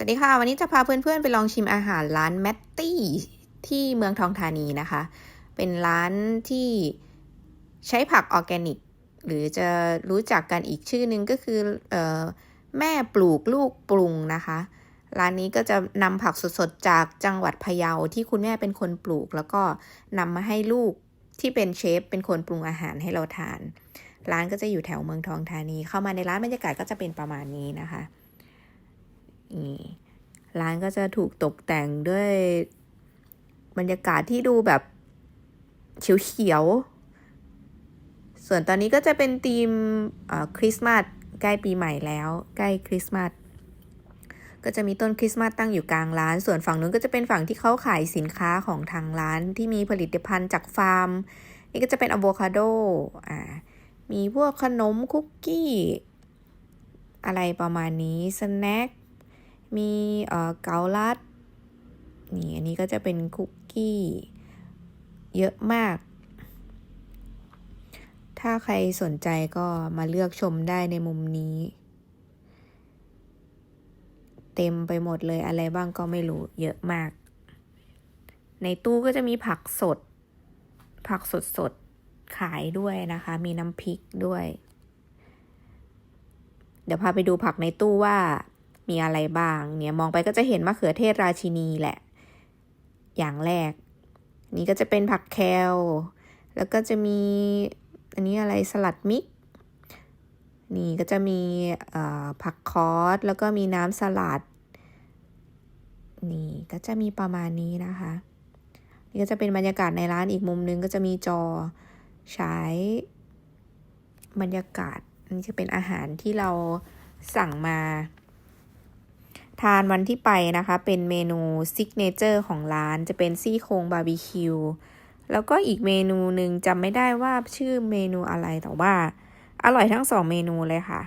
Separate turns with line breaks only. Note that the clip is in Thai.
สวัสดีค่ะ วันนี้จะพาเพื่อนๆ ไปลองชิมอาหารร้านแมตตี้ที่เมืองทองธานีนะคะ เป็นร้านที่ใช้ผักออร์แกนิก หรือจะรู้จักกันอีกชื่อนึงก็คือออแม่ปลูกลูกปรุงนะคะ ร้านนี้ก็จะนำผักสดๆ จากจังหวัดพะเยาที่คุณแม่เป็นคนปลูก แล้วก็นำมาให้ลูกที่เป็นเชฟเป็นคนปรุงอาหารให้เราทาน ร้านก็จะอยู่แถวเมืองทองธานี เข้ามาในร้านบรรยากาศก็จะเป็นประมาณนี้นะคะ นี่ร้านก็จะถูกตกแต่งด้วยบรรยากาศที่ดูแบบเขียวๆ ส่วนตอนนี้ก็จะเป็นธีมคริสต์มาสใกล้ปีใหม่แล้ว ใกล้คริสต์มาสก็จะมีต้นคริสต์มาสตั้งอยู่กลางร้าน ส่วนฝั่งนู้นก็จะเป็นฝั่งที่เขาขายสินค้าของทางร้านที่มีผลิตภัณฑ์จากฟาร์ม นี่ก็จะเป็นอะโวคาโดอ่ามีพวกขนมคุกกี้ อะไรประมาณนี้สแน็ค มีเอ่อเกาลัดนี่อันนี้ก็จะเป็นคุกกี้เยอะมาก ถ้าใครสนใจก็มาเลือกชมได้ในมุมนี้ เต็มไปหมดเลยอะไรบ้างก็ไม่รู้เยอะมาก ในตู้ก็จะมีผักสด ผักสดสดขายด้วยนะคะ มีน้ำพริกด้วย เดี๋ยวพาไปดูผักในตู้ว่า มีอะไรบ้าง เนี่ยมองไปก็จะเห็นมะเขือเทศราชินีแหละ อย่างแรก นี่ก็จะเป็นผักแคลแล้วก็จะมีอันนี้อะไรสลัดมิก นี่ก็จะมีผักคอสแล้วก็มีน้ำสลัด นี่ก็จะมีประมาณนี้นะคะ นี่ก็จะเป็นบรรยากาศในร้านอีกมุมนึงก็จะมีจอฉายบรรยากาศนี่จะเป็นอาหารที่เราสั่งมา ทานวันที่ไปนะคะ เป็นเมนูซิกเนเจอร์ของร้านจะเป็นซี่โครงบาร์บีคิวแล้วก็อีกเมนูหนึ่งจำไม่ได้ว่าชื่อเมนูอะไรแต่ว่า อร่อยทั้งสองเมนูเลยค่ะ